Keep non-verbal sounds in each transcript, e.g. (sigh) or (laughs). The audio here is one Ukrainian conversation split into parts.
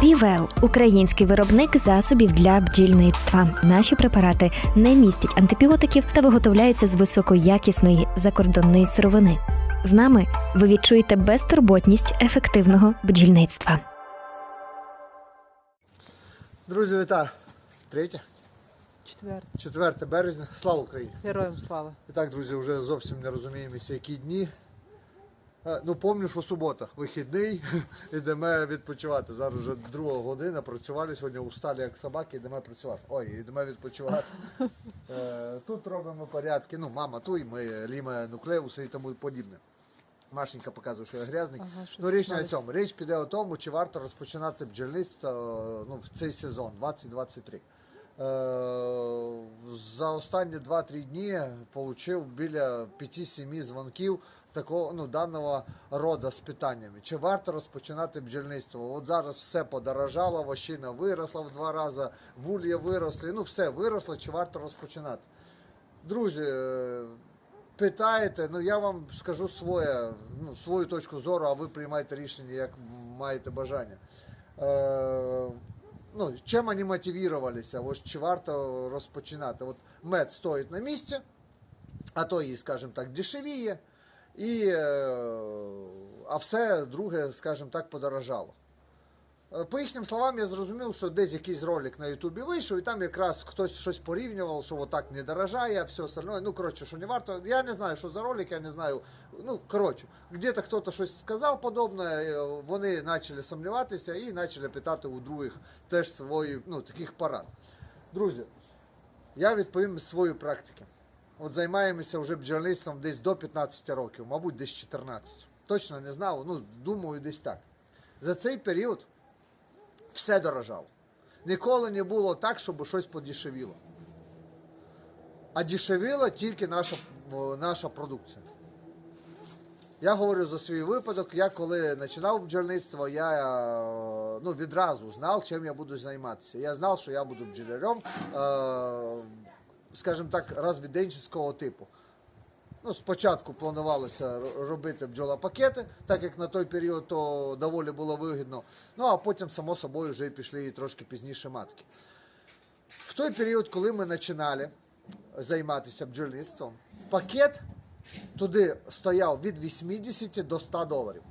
Півел український виробник засобів для бджільництва. Наші препарати не містять антибіотиків та виготовляються з високоякісної закордонної сировини. З нами ви відчуєте безтурботність ефективного бджільництва. Друзі, вітаю! Третє, Четвертий. 4 березня. Слава Україні! Героям слава. І так, друзі, вже зовсім не розуміємося, які дні. Е, Ну, пам'ятаю, що субота, вихідний, (laughs) йдемо відпочивати. Зараз вже друга година, працювали сьогодні усталі як собаки, йдемо працювати. Ой, йдемо відпочивати. (laughs) Е, Тут робимо порядки. Ну, мама туй, ми ліме нуклеуси і тому подібне. Машенька показує, що я грязний. Ага, ну, річ не в цьому. Річ піде у тому, чи варто розпочинати бджільництво ну, в цей сезон, 2023. Е, За останні 2-3 дні отримав біля 5-7 дзвонків такого ну, даного роду з питаннями. Чи варто розпочинати бджільництво? От зараз все подорожало, вощина виросла в два рази, вулья виросли, ну все виросло, чи варто розпочинати? Друзі, е, питаєте, ну я вам скажу своє, ну, свою точку зору, а ви приймайте рішення, як маєте бажання. Е, ну, чим вони мотивувалися, ось чи варто розпочинати? От мед стоїть на місці, а то і, скажімо так, дешевіє, і, е, а все друге, скажімо так, подорожало. Е, По їхнім словам, я зрозумів, що десь якийсь ролик на Ютубі вийшов, і там якраз хтось щось порівнював, що отак не дорожає, а все остальное. Ну, коротше, що не варто. Я не знаю, що за ролик, я не знаю. Ну, коротше, где-то хтось щось сказав подобне, е, вони почали сумніватися і почали питати у других теж свої, ну, таких порад. Друзі, я відповім з своєї практики. От займаємося вже бджільництвом десь до 15 років, мабуть, десь 14. Точно не знав, ну, думаю, десь так. За цей період все дорожало. Ніколи не було так, щоб щось подешевіло. А дешевіла тільки наша, наша продукція. Я говорю за свій випадок. Я коли починав бджільництво, я е, ну, відразу знав, чим я буду займатися. Я знав, що я буду бджолярем, е, скажімо так, розвіденческого типу. Ну, спочатку планувалося робити бджолопакети, так як на той період то доволі було вигідно. Ну а потім, само собою, вже пішли і трошки пізніше матки. В той період, коли ми починали займатися бджільництвом, пакет туди стояв від 80 до 100 доларів.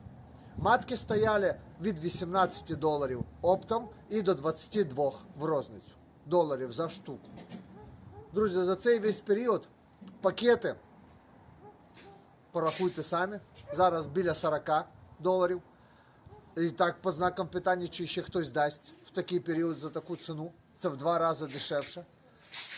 Матки стояли від 18 доларів оптом і до 22 в розницю доларів за штуку. Друзі, за цей весь період пакети порахуйте самі. Зараз біля 40 доларів. І так, по знакам питання, чи ще хтось дасть в такий період за таку ціну. Це в два рази дешевше.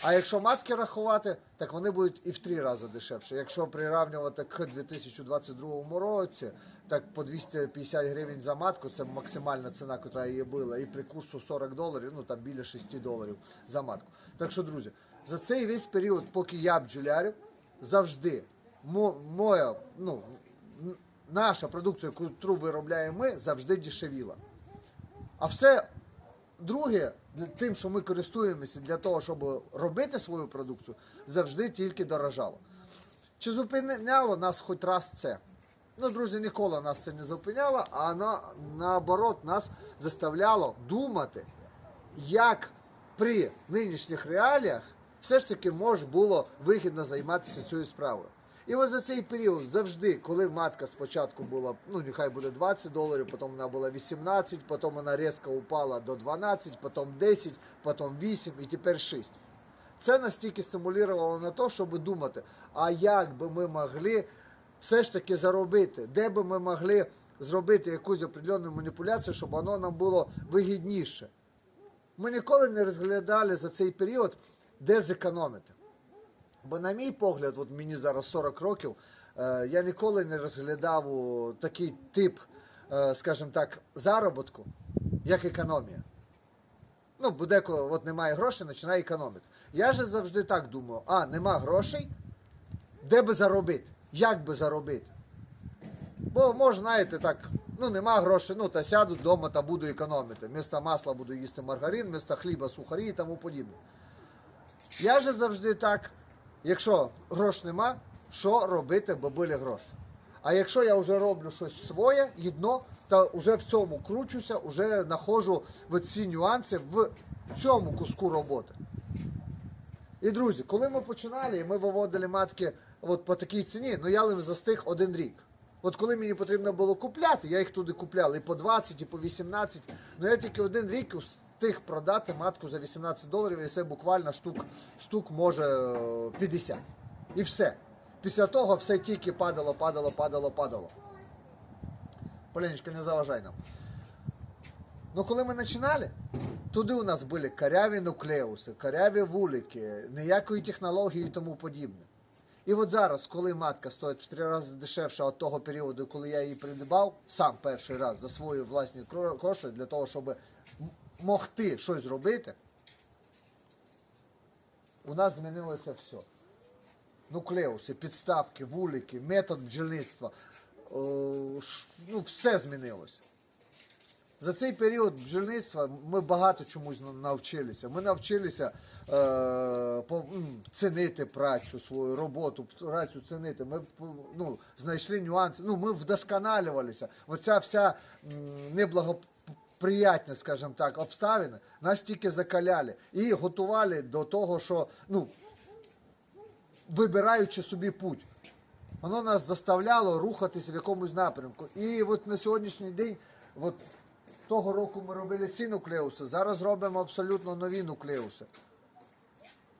А якщо матки рахувати, так вони будуть і в три рази дешевше. Якщо прирівнювати к 2022 році, так по 250 гривень за матку, це максимальна ціна, яка її була, і при курсу 40 доларів, ну там біля 6 доларів за матку. Так що, друзі, за цей весь період, поки я бджолярю, завжди моя, ну, наша продукція, яку виробляємо ми, завжди дешевіла. А все друге, тим, що ми користуємося для того, щоб робити свою продукцію, завжди тільки дорожало. Чи зупиняло нас хоч раз це? Ну, друзі, ніколи нас це не зупиняло, а на, наоборот нас заставляло думати, як при нинішніх реаліях все ж таки може було вигідно займатися цією справою. І ось за цей період завжди, коли матка спочатку була, ну нехай буде 20 доларів, потім вона була 18, потім вона різко упала до 12, потім 10, потім 8 і тепер 6. Це настільки стимулювало на те, щоб думати, а як би ми могли все ж таки заробити, де би ми могли зробити якусь определенну маніпуляцію, щоб воно нам було вигідніше. Ми ніколи не розглядали за цей період, де зекономити. Бо, на мій погляд, от мені зараз 40 років, е, я ніколи не розглядав такий тип, е, скажімо так, заробітку, як економія. Ну, бо деколи от немає грошей, починає економити. Я же завжди так думаю: а, нема грошей, де би заробити? Як би заробити? Бо може, знаєте, так, ну нема грошей, ну та сяду вдома та буду економити. Вмісто масла буду їсти маргарин, вмісто хліба сухарі і тому подібне. Я же завжди так, якщо грош нема, що робити, бо були гроші. А якщо я вже роблю щось своє, їдно, та вже в цьому кручуся, вже знаходжу ці нюанси в цьому куску роботи. І друзі, коли ми починали, і ми виводили матки от по такій ціні, ну я лим застиг один рік. От коли мені потрібно було купляти, я їх туди купляв і по 20, і по 18. Ну я тільки один рік встиг продати матку за 18 доларів, і це буквально штук, штук може е, 50. І все. Після того все тільки падало, падало, падало, падало. Поленечка, не заважай нам. Ну, коли ми починали, туди у нас були коряві нуклеуси, коряві вулики, ніякої технології і тому подібне. І от зараз, коли матка стоїть в три рази дешевше від того періоду, коли я її придбав, сам перший раз за свої власні кошти, для того, щоб могти щось зробити, у нас змінилося все. Нуклеуси, підставки, вулики, метод бджільництва. О, ну, все змінилося. За цей період бджільництва ми багато чомусь навчилися. Ми навчилися е, по, цінити працю, свою роботу, працю цінити. Ми ну, знайшли нюанси. Ну, ми вдосконалювалися. Оця вся м, неблагоприятна, скажімо так, обставини нас тільки закаляли і готували до того, що ну, вибираючи собі путь. Воно нас заставляло рухатися в якомусь напрямку. І от на сьогоднішній день, от того року ми робили ці нуклеуси, зараз робимо абсолютно нові нуклеуси.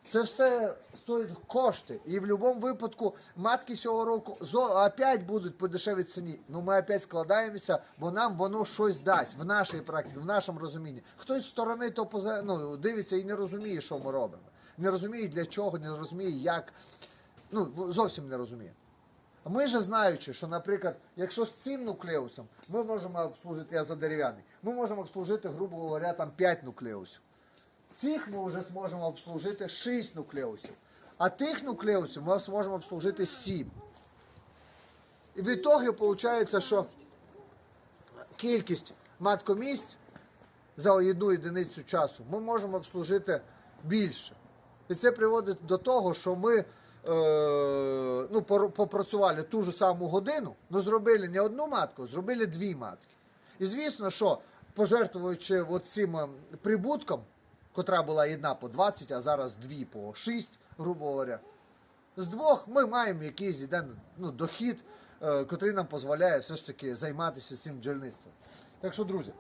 Це все стоїть кошти. І в будь-якому випадку матки цього року опять будуть по дешевій ціні. Ну ми опять складаємося, бо нам воно щось дасть в нашій практиці, в нашому розумінні. Хтось з сторони то поза- ну, дивиться і не розуміє, що ми робимо. Не розуміє для чого, не розуміє, як. Ну, зовсім не розуміє. А Ми же знаючи, що, наприклад, якщо з цим нуклеусом ми можемо обслужити, я за дерев'яний, ми можемо обслужити, грубо говоря, там 5 нуклеусів. Цих ми вже зможемо обслужити 6 нуклеусів. А тих нуклеусів ми зможемо обслужити 7. І в ітогі виходить, що кількість маткомісць за одну одиницю часу ми можемо обслужити більше. І це приводить до того, що ми е, ну, попрацювали ту ж саму годину, але зробили не одну матку, зробили дві матки. І звісно, що пожертвуючи цим е, прибутком, котра була одна по 20, а зараз дві по 6, грубо говоря, з двох ми маємо якийсь один ну, дохід, е, котрий нам дозволяє все ж таки займатися цим бджільництвом. Так що, друзі,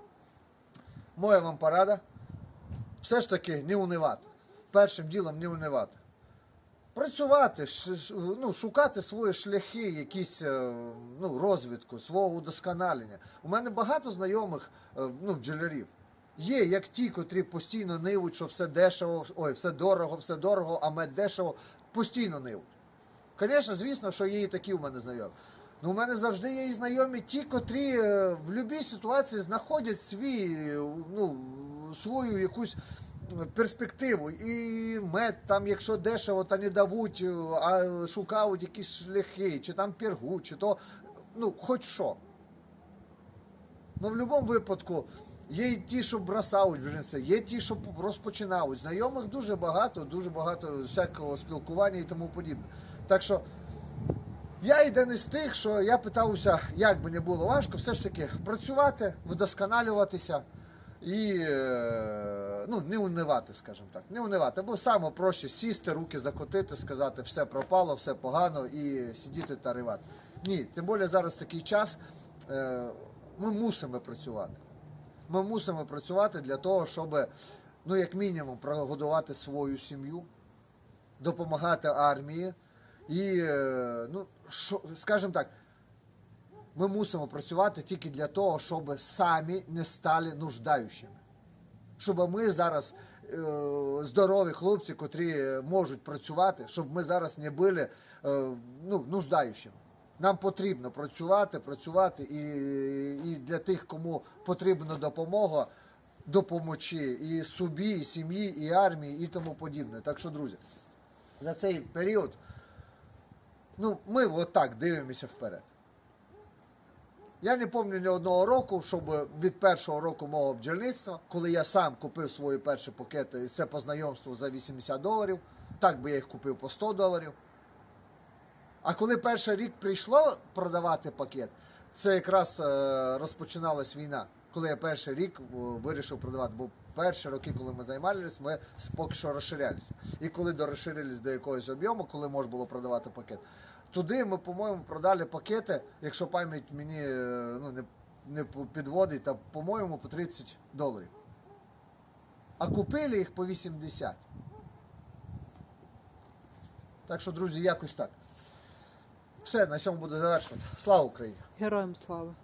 моя вам порада. Все ж таки не унивати. Першим ділом не унивати. Працювати, ну, шукати свої шляхи, якісь е, ну, розвитку, свого удосконалення. У мене багато знайомих е, ну, бджолярів. Є як ті, котрі постійно нивуть, що все дешево, ой, все дорого, все дорого, а мед дешево, постійно нивуть. Звісно, звісно, що є і такі у мене знайомі. Ну, у мене завжди є і знайомі ті, котрі е, в будь-якій ситуації знаходять свій, ну, свою якусь е, перспективу. І мед там, якщо дешево, та не давуть, е, а шукають якісь шляхи, чи там пергу, чи то, ну, хоч що. Ну, в будь-якому випадку є і ті, що бросають біженці, є ті, що розпочинають. Знайомих дуже багато, дуже багато всякого спілкування і тому подібне. Так що я один із тих, що я питався, як би не було важко, все ж таки працювати, вдосконалюватися і е, ну, не унивати, скажімо так. Не унивати, бо саме проще сісти, руки закотити, сказати, все пропало, все погано і сидіти та ривати. Ні, тим більше зараз такий час, е, ми мусимо працювати. Ми мусимо працювати для того, щоб, ну, як мінімум, прогодувати свою сім'ю, допомагати армії. І, е, ну, що, скажімо так, ми мусимо працювати тільки для того, щоб самі не стали нуждаючими. Щоб ми зараз е, здорові хлопці, котрі можуть працювати, щоб ми зараз не були е, ну, нуждаючими. Нам потрібно працювати, працювати і, і для тих, кому потрібна допомога, допомогти і собі, і сім'ї, і армії, і тому подібне. Так що, друзі, за цей період ну, ми отак дивимося вперед. Я не пам'ятаю ні одного року, щоб від першого року мого бджільництва, коли я сам купив свої перші пакети, це по знайомству за 80 доларів, так би я їх купив по 100 доларів. А коли перший рік прийшло продавати пакет, це якраз е, розпочиналась війна, коли я перший рік е, вирішив продавати. Бо перші роки, коли ми займалися, ми поки що розширялися. І коли дорозширились до якогось об'єму, коли можна було продавати пакет, туди ми, по-моєму, продали пакети, якщо пам'ять мені е, ну, не, не підводить, та, по-моєму, по 30 доларів. А купили їх по 80. Так що, друзі, якось так. Все, на цьому буду завершувати. Слава Україні! Героям слава.